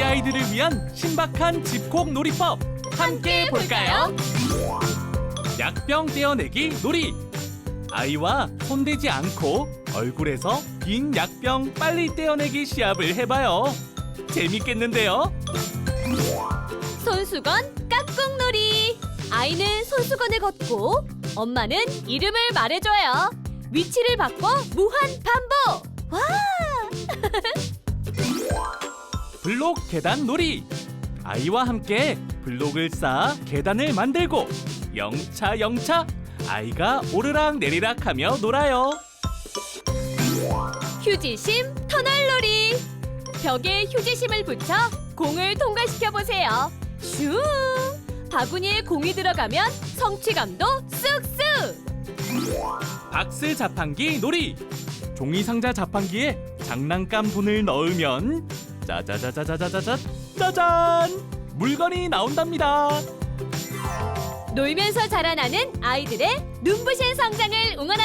우리 아이들을 위한 신박한 집콕 놀이법 함께 볼까요? 약병 떼어내기 놀이 아이와 손대지 않고 얼굴에서 빈 약병 빨리 떼어내기 시합을 해봐요 재밌겠는데요? 손수건 깍꿍놀이. 아이는 손수건을 걷고 엄마는 이름을 말해줘요. 위치를 바꿔 무한 반복. 블록 계단 놀이 아이와 함께 블록을 쌓아 계단을 만들고 영차 영차 아이가 오르락 내리락 하며 놀아요 휴지심 터널놀이. 벽에 휴지심을 붙여 공을 통과시켜 보세요. 슝! 바구니에 공이 들어가면 성취감도 쑥쑥. 박스 자판기 놀이 종이 상자 자판기에 장난감 돈을 넣으면 짜자자자자자자자 짜잔! 물건이 나온답니다. 놀면서 자라나는 아이들의 눈부신 성장을 응원합니다.